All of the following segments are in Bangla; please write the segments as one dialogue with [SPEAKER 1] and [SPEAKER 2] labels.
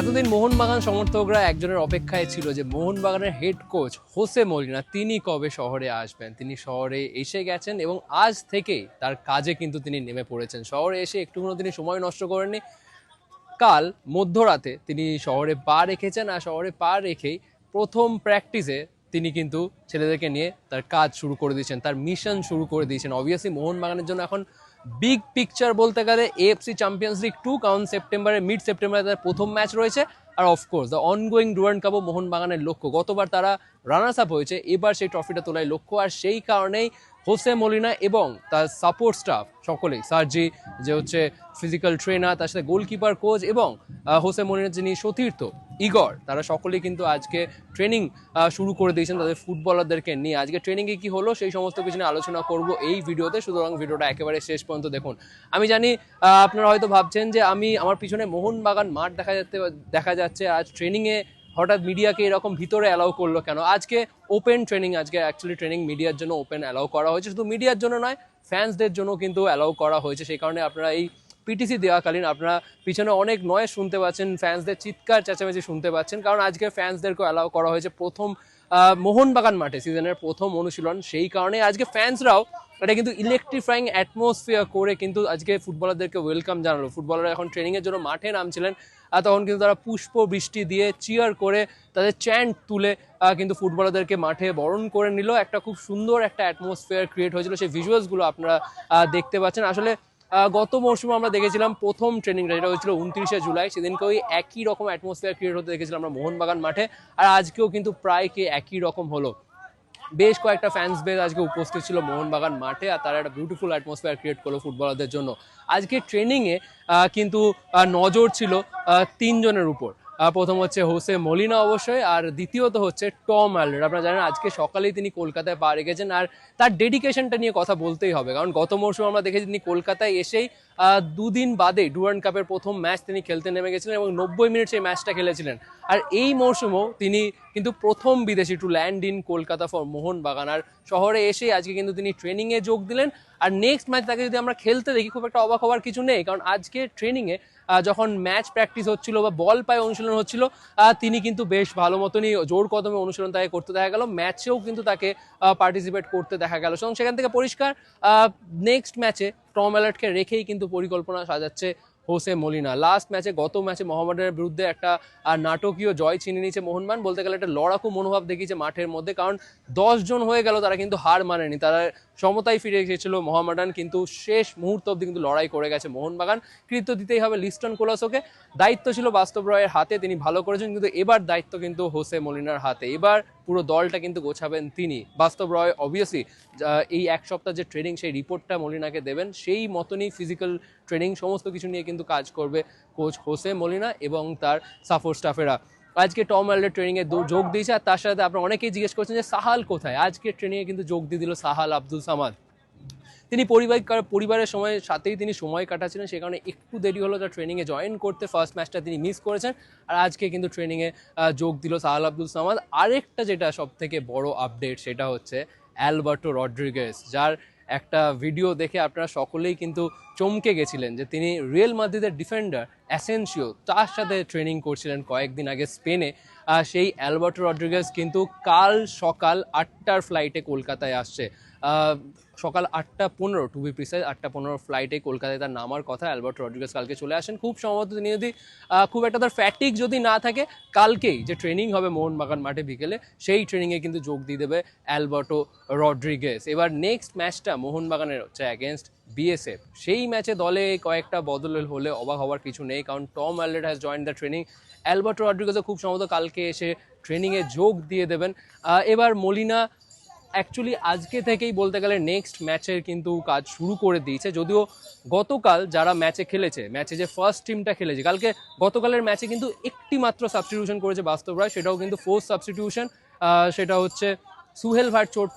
[SPEAKER 1] এতদিন মোহনবাগান সমর্থকরা একজনের অপেক্ষায় ছিল যে মোহনবাগানের হেড কোচ হোসে মলিনা, তিনি কবে শহরে আসবেন? তিনি শহরে এসে গেছেন এবং আজ থেকেই তার কাজে কিন্তু তিনি নেমে পড়েছেন। শহরে এসে একটুকুনো তিনি সময় নষ্ট করেননি। কাল মধ্যরাতে তিনি শহরে পা রেখেছেন আর শহরে পা রেখেই প্রথম প্র্যাকটিসে তিনি কিন্তু ছেলেদেরকে নিয়ে তার কাজ শুরু করে দিয়েছেন, তার মিশন শুরু করে দিয়েছেন। অবভিয়াসলি মোহনবাগানের জন্য এখন বিগ পিকচার বলতে গেলে এএফসি চ্যাম্পিয়ন্স লিগ টু কারণ সেপ্টেম্বরে মিড সেপ্টেম্বরে তার প্রথম ম্যাচ রয়েছে। আর of course the ongoing Durand কাপও মোহনবাগানের লক্ষ্য। গতবার তারা রানার্স আপ হয়েছে, এবার সেই ট্রফিটা তোলায় লক্ষ্য। আর সেই কারণেই হোসে মলিনা এবং তার সাপোর্ট স্টাফ সকলেই, সার্জি যে হচ্ছে ফিজিক্যাল ট্রেনার তার সাথে গোলকিপার কোচ এবং হোসে মলিনার যিনি সতীর্থ ইগর, তারা সকলেই কিন্তু আজকে ট্রেনিং শুরু করে দিয়েছেন তাদের ফুটবলারদেরকে নিয়ে। আজকে ট্রেনিংয়ে কি হলো সেই সমস্ত কিছু নিয়ে আলোচনা করব এই ভিডিওতে। সুতরাং ভিডিওটা একেবারে শেষ পর্যন্ত দেখুন। আমি জানি আপনারা হয়তো ভাবছেন যে আমি আমার পিছনে মোহনবাগান মাঠ দেখা যাচ্ছে দেখা যাচ্ছে। আজ ট্রেনিংয়ে হঠাৎ মিডিয়াকে এরকম ভিতরে অ্যালাউ করল কেন? আজকে ওপেন ট্রেনিং আজকে অ্যাকচুয়ালি ট্রেনিং মিডিয়ার জন্য ওপেন অ্যালাউ করা হয়েছে। শুধু মিডিয়ার জন্য নয় ফ্যান্সদের জন্য কিন্তু অ্যালাউ করা হয়েছে। সেই কারণে আপনারা এই পিটিসি দেওয়াকালীন আপনারা পিছনে অনেক নয় শুনতে পাচ্ছেন ফ্যান্সদের চিৎকার, চেঁচামেচি শুনতে পাচ্ছেন। কারণ আজকে ফ্যান্সদেরকে অ্যালাউ করা হয়েছে প্রথম মোহনবাগান মাঠে সিজনের প্রথম অনুশীলন। সেই কারণে আজকে ফ্যান্সরাও এটা কিন্তু ইলেকট্রিফাইং অ্যাটমসফিয়ার করে কিন্তু আজকে ফুটবলারদেরকে ওয়েলকাম জানালো। ফুটবলাররা এখন ট্রেনিংয়ের জন্য মাঠে নামছিলেন, আর তখন কিন্তু তারা পুষ্প বৃষ্টি দিয়ে চিয়ার করে তাদের চ্যান্ট তুলে কিন্তু ফুটবলারদেরকে মাঠে বরণ করে নিল। একটা খুব সুন্দর একটা অ্যাটমসফিয়ার ক্রিয়েট হয়েছিল। সেই ভিজুয়ালসগুলো আপনারা দেখতে পাচ্ছেন। আসলে গত মরশুমে আমরা দেখেছিলাম প্রথম ট্রেনিংটা যেটা হয়েছিল উনত্রিশে জুলাই। সেদিনকে ওই একই রকম অ্যাটমসফিয়ার ক্রিয়েট হতে দেখেছিলাম আমরা মোহনবাগান মাঠে, আর আজকেও কিন্তু প্রায় কে একই রকম হলো। বেশ কয়েকটা ফ্যান্স বেস আজকে উপস্থিত ছিল মোহনবাগান মাঠে, আর তারা একটা বিউটিফুল অ্যাটমসফিয়ার ক্রিয়েট করল ফুটবলারদের জন্য। আজকে ট্রেনিংয়ে কিন্তু নজর ছিল তিনজনের উপর। প্রথম হচ্ছে হোসে মলিনা অবশ্যই, আর দ্বিতীয়ত হচ্ছে টম অ্যালরেড আপনারা জানেন আজকে সকালেই তিনি কলকাতায় পা রেখেছেন, আর তার ডেডিকেশনটা নিয়ে কথা বলতেই হবে, কারণ গত মরশুমে আমরা দেখেছি তিনি কলকাতায় এসেই দুদিন বাদে ডুরান্ড কাপের প্রথম ম্যাচ তিনি খেলতে নেমে গেছিলেন এবং নব্বই মিনিট সেই ম্যাচটা খেলেছিলেন। আর এই মরশুমেও তিনি কিন্তু প্রথম বিদেশি to land in Kolkata for Mohun Bagan. আর শহরে এসে আজকে কিন্তু তিনি ট্রেনিংয়ে যোগ দিলেন। আর নেক্সট ম্যাচ তাকে যদি আমরা খেলতে দেখি, খুব একটা অবাক হওয়ার কিছু নেই, কারণ আজকে ট্রেনিংয়ে যখন ম্যাচ প্র্যাকটিস হচ্ছিল বা বল পায়ে অনুশীলন হচ্ছিল তিনি কিন্তু বেশ ভালো মতনই জোর কদমে অনুশীলন তাকে করতে দেখা গেল। ম্যাচেও কিন্তু তাকে পার্টিসিপেট করতে দেখা গেল। সুতরাং সেখান থেকে পরিষ্কার নেক্সট ম্যাচে টম অ্যালার্টকে রেখেই কিন্তু পরিকল্পনা সাজাচ্ছে হোসে মলিনা। লাস্ট ম্যাচে গত ম্যাচে মোহাম্মদের বিরুদ্ধে একটা নাটকীয় জয় ছিনে নিয়েছে মোহনমান। বলতে গেলে একটা লড়াকু মনোভাব দেখিয়েছে মাঠের মধ্যে। কারণ দশজন হয়ে গেল, তারা কিন্তু হার মানেনি। তারা সমতায় ফিরে এসেছিল মোহামেডান, কিন্তু শেষ মুহূর্ত অব্দি কিন্তু লড়াই করে গেছে মোহনবাগান। কৃত্য দিতেই হবে লিস্টন কোলাসোকে। দায়িত্ব ছিল বাস্তব রয়ের হাতে, তিনি ভালো করেছেন, কিন্তু এবার দায়িত্ব কিন্তু হোসে মলিনার হাতে। এবার পুরো দলটা কিন্তু গোছাবেন তিনি। বাস্তব রয় অবভিয়াসলি এই এক সপ্তাহ যে ট্রেনিং সেই রিপোর্টটা মলিনাকে দেবেন। সেই মতনই ফিজিক্যাল ট্রেনিং সমস্ত কিছু নিয়ে কিন্তু কাজ করবে কোচ হোসে মলিনা এবং তার সাপোর্ট স্টাফেরা আজকে টম অ্যালডের ট্রেনিংয়ে যোগ দিয়েছে, আর তার সাথে আপনারা অনেকেই জিজ্ঞেস করছেন যে সাহাল কোথায়? আজকে ট্রেনিংয়ে কিন্তু যোগ দিয়ে দিল সাহাল আব্দুল সামাদ। তিনি পরিবার পরিবারের সময় সাথেই তিনি সময় কাটাচ্ছিলেন, সে কারণে একটু দেরি হলো তার ট্রেনিংয়ে জয়েন করতে। ফার্স্ট ম্যাচটা তিনি মিস করেছেন, আর আজকে কিন্তু ট্রেনিংয়ে যোগ দিল সাহাল আব্দুল সামাদ। আরেকটা যেটা সব থেকে বড় আপডেট সেটা হচ্ছে অ্যালবার্টো রড্রিগেস যার একটা ভিডিও দেখে আপনারা সকলেই কিন্তু চমকে গেছিলেন যে তিনি রিয়েল মাদ্রিদের ডিফেন্ডার অ্যাসেনসিও তার সাথে ট্রেনিং করছিলেন কয়েকদিন আগে স্পেনে। আর সেই অ্যালবার্টো রড্রিগেস কিন্তু কাল সকাল আটটার ফ্লাইটে কলকাতায় আসছে। সকাল আটটা পনেরো টু বি প্রিসাইজ আটটা পনেরো ফ্লাইটে কলকাতায় তার নামার কথা। অ্যালবার্ট রড্রিগেস কালকে চলে আসেন। খুব সম্ভবত তিনি যদি খুব একটা তার ফ্যাটিক যদি না থাকে, কালকেই যে ট্রেনিং হবে মোহনবাগান মাঠে বিকেলে, সেই ট্রেনিংয়ে কিন্তু যোগ দিয়ে দেবে অ্যালবার্টো রড্রিগেস এবার নেক্সট ম্যাচটা মোহনবাগানের হচ্ছে অ্যাগেনস্ট বিএসএফ সেই ম্যাচে দলে কয়েকটা বদল হলে অবাক হওয়ার কিছু নেই, কারণ Tom Aldred has join the training Alberto রড্রিগেসও খুব সম্ভবত কালকে এসে ট্রেনিংয়ে যোগ দিয়ে দেবেন। এবার মলিনা অ্যাকচুয়ালি আজকে থেকেই বলতে গেলে নেক্সট ম্যাচের কিন্তু কাজ শুরু করে দিয়েছে। যদিও গতকাল যারা ম্যাচে খেলেছে ম্যাচে যে ফার্স্ট টিমটা খেলেছে, কালকে গতকালের ম্যাচে কিন্তু একটি মাত্র সাবস্টিটিউশন করেছে বাস্তব রায় সেটাও কিন্তু ফোর্থ সাবস্টিটিউশন সেটা হচ্ছে সুহেল ভাট চোট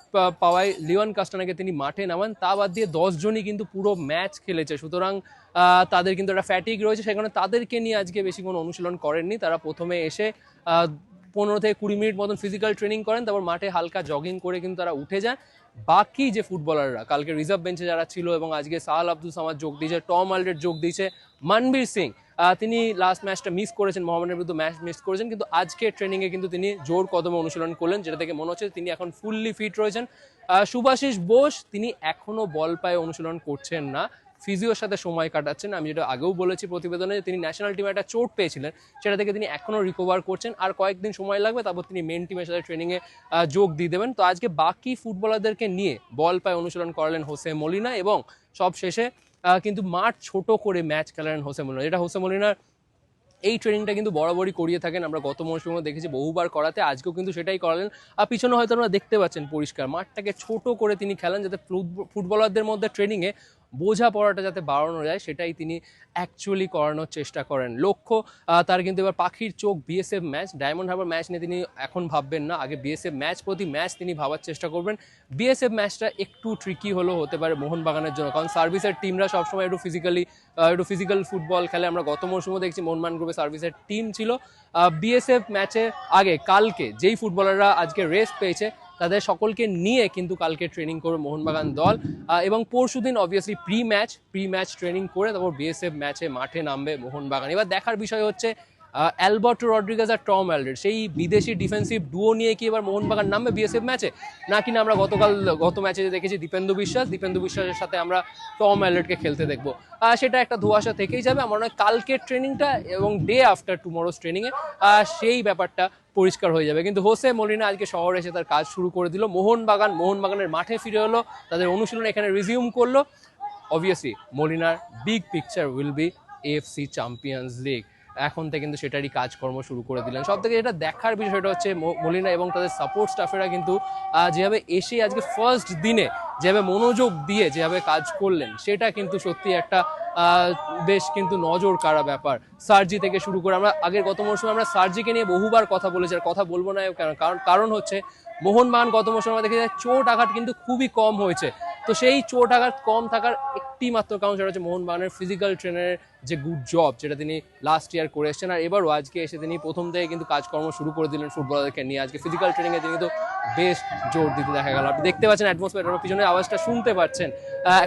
[SPEAKER 1] পাওয়ায় লিওন কাস্টানাকে তিনি মাঠে নামান। তা বাদ দিয়ে দশজনই কিন্তু পুরো ম্যাচ খেলেছে। সুতরাং তাদের কিন্তু একটা ফ্যাটিক রয়েছে। সেখানে তাদেরকে নিয়ে আজকে বেশি কোনো অনুশীলন করেননি। তারা প্রথমে এসে পনেরো থেকে কুড়ি মিনিট মতন ফিজিক্যাল ট্রেনিং করেন। তারপর মাঠে হালকা জগিং করে কিন্তু তারা উঠে যান। বাকি যে ফুটবলাররা কালকে রিজার্ভ বেঞ্চে যারা ছিল এবং আজকে সাহাল আব্দুল সামাদ যোগ দিয়েছে, টম আলডেট যোগ দিয়েছে, মনবীর সিং। তিনি লাস্ট ম্যাচটা মিস করেছেন মোহামেডানের বিরুদ্ধে ম্যাচ মিস করেছেন কিন্তু আজকে ট্রেনিংয়ে কিন্তু তিনি জোর কদমে অনুশীলন করলেন যেটা থেকে মনে হচ্ছে তিনি এখন ফুললি ফিট রয়েছেন। আহ, সুভাষিস বোস তিনি এখনও বল পায়ে অনুশীলন করছেন না ফিজিওর সাথে সময় কাটাচ্ছেন। আমি যেটা আগেও বলেছি প্রতিবেদনে তিনি ন্যাশনাল টিমে একটা চোট পেয়েছিলেন সেটা থেকে তিনি এখনও রিকভার করছেন আর কয়েকদিন সময় লাগবে তারপর তিনি মেন টিমের সাথে ট্রেনিংয়ে যোগ দিয়ে দেবেন। তো আজকে বাকি ফুটবলারদেরকে নিয়ে বল পায়ে অনুশীলন করালেন হোসে মলিনা এবং সব শেষে কিন্তু মাঠ ছোট করে ম্যাচ খেলেন হোসে মলিনা। যেটা হোসে মলিনার এই ট্রেনিংটা কিন্তু বরাবরই করিয়ে থাকেন। আমরা গত মৌসুমে দেখেছি বহুবার করাতে। আজকেও কিন্তু সেটাই করালেন। আর পিছনে হয়তো আমরা দেখতে পাচ্ছেন পরিষ্কার। মাঠটাকে ছোট করে তিনি খেলেন যাতে ফুটব- ফুটবলারদের মধ্যে ট্রেনিংয়ে বোঝা পড়াটা যাতে বাড়ানো যায়, সেটাই তিনি অ্যাকচুয়ালি করানোর চেষ্টা করেন। লক্ষ্য তার কিন্তু এবার পাখির চোখ BSF match Diamond Harbour match নিয়ে তিনি এখন ভাববেন না। আগে বিএসএফ ম্যাচ প্রতি ম্যাচ তিনি ভাবার চেষ্টা করবেন। বিএসএফ ম্যাচটা একটু ট্রিকি হলেও হতে পারে মোহনবাগানের জন্য। কারণ সার্ভিসের টিমরা সবসময় একটু ফিজিক্যালি একটু ফিজিক্যাল ফুটবল খেলে। আমরা গত মৌসুমে দেখছি মোহনবাগান গ্রুপে সার্ভিসের টিম ছিল। বিএসএফ ম্যাচে আগে, কালকে যেই ফুটবলাররা আজকে রেস্ট পেয়েছে তাদের সকলকে নিয়ে কিন্তু কালকে ট্রেনিং করবে মোহনবাগান দল। এবং পরশু দিন obviously pre match pre match training করে তারপর বিএসএফ ম্যাচে মাঠে নামবে মোহনবাগান। এবার দেখার বিষয় হচ্ছে অ্যালবার্টো রড্রিগাস আর টম অ্যালডেড সেই বিদেশি ডিফেন্সিভ ডুও নিয়ে কি এবার মোহনবাগান নামবে বিএসএফ ম্যাচে না আমরা গতকাল, গত ম্যাচে দেখেছি দীপেন্দু বিশ্বাস? দীপেন্দু বিশ্বাসের সাথে আমরা টম অ্যালডেডকে খেলতে দেখব। সেটা একটা ধোয়াশা থেকেই যাবে। আমার মনে হয় কালকের ট্রেনিংটা এবং ডে আফটার টুমোরোস ট্রেনিংয়ে সেই ব্যাপারটা পরিষ্কার হয়ে যাবে। কিন্তু হোসে মলিনা আজকে শহরে এসে তার কাজ শুরু করে দিল। মোহনবাগান, মোহনবাগানের মাঠে ফিরে হলো তাদের অনুশীলন এখানে রিজিউম করল। Obviously মলিনার big picture will be FC Champions League এখন থেকে কিন্তু সেটারই কাজকর্ম শুরু করে দিলেন। সব থেকে যেটা দেখার বিষয় সেটা হচ্ছে মলিনা এবং তাদের সাপোর্ট স্টাফেরা কিন্তু যেভাবে এসে আজকে ফার্স্ট দিনে যেভাবে মনোযোগ দিয়ে যেভাবে কাজ করলেন, সেটা কিন্তু সত্যি একটা বেশ কিন্তু নজর কাড়া ব্যাপার। সার্জি থেকে শুরু করে আমরা আগের গত মৌসুমে আমরা সার্জিকে নিয়ে বহুবার কথা বলেছি, আর কথা বলব না কারণ কারণ হচ্ছে মোহনবাগান গত মৌসুমে আমরা দেখি যে চোট আঘাত কিন্তু খুবই কম হয়েছে। তো সেই চোট আঘাত কম থাকার একটি মাত্র কারণ সেটা হচ্ছে মোহনবাগানের ফিজিক্যাল ট্রেনারের যে গুড জব যেটা তিনি লাস্ট ইয়ার করে এসেছেন। আর এবারও আজকে এসে তিনি প্রথম থেকে কিন্তু কাজকর্ম শুরু করে দিলেন ফুটবলারদেরকে নিয়ে। আজকে ফিজিক্যাল ট্রেনিংয়ে তিনি কিন্তু বেশ জোর দিতে দেখা গেল। আপনি দেখতে পাচ্ছেন অ্যাটমসফিয়ার পিছনে আওয়াজটা শুনতে পাচ্ছেন।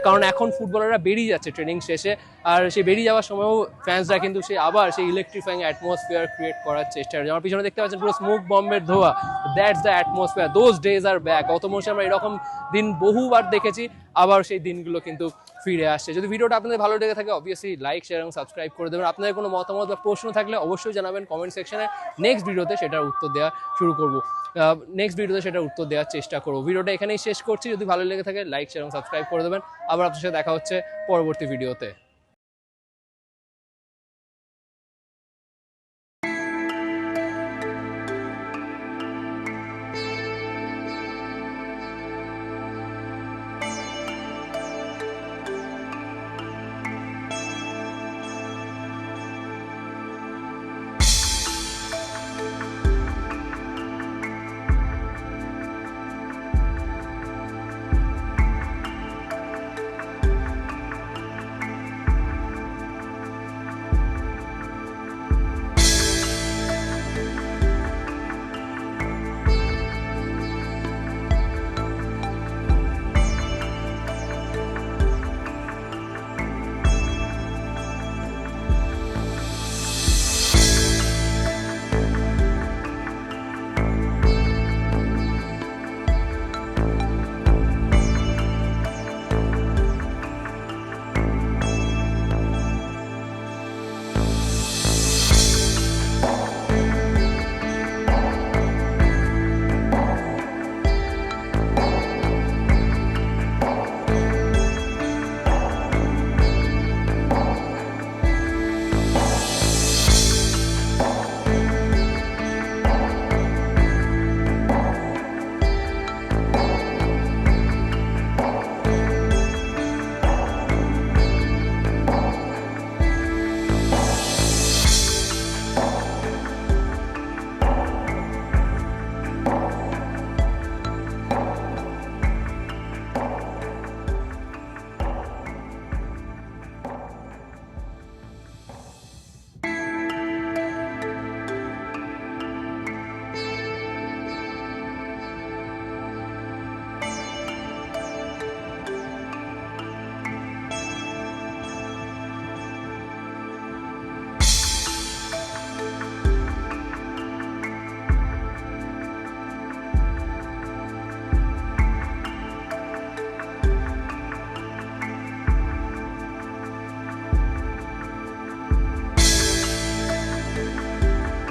[SPEAKER 1] কারণ এখন ফুটবলাররা বেরিয়ে যাচ্ছে ট্রেনিং শেষে। আর সেই বেরিয়ে যাওয়ার সময়ও ফ্যান্সরা কিন্তু সেই আবার সেই ইলেকট্রিফাইং অ্যাটমসফিয়ার ক্রিয়েট করার চেষ্টা করে আমার পিছনে দেখতে পাচ্ছেন পুরো স্মোক বম্বের ধোয়া। That's the atmosphere those days R back গত মৌসুমে আমরা এরকম দিন বহুবার দেখেছি, আবার সেই দিনগুলো কিন্তু ফিরে আসছে। যদি ভিডিওটা আপনাদের ভালো লেগে থাকে অবভিয়াসলি লাইক শেয়ার এবং সাবস্ক্রাইব করে দেবেন। আপনাদের কোনো মতামত বা প্রশ্ন থাকলে অবশ্যই জানাবেন কমেন্ট সেকশনে নেক্সট ভিডিওতে সেটার উত্তর দেওয়া শুরু করব। নেক্সট ভিডিওতে সেটার উত্তর দেওয়ার চেষ্টা করব। ভিডিওটা এখানেই শেষ করছি। যদি ভালো লেগে থাকে লাইক শেয়ার এবং সাবস্ক্রাইব করে দেবেন। আবার আপনার সাথে দেখা হচ্ছে পরবর্তী ভিডিওতে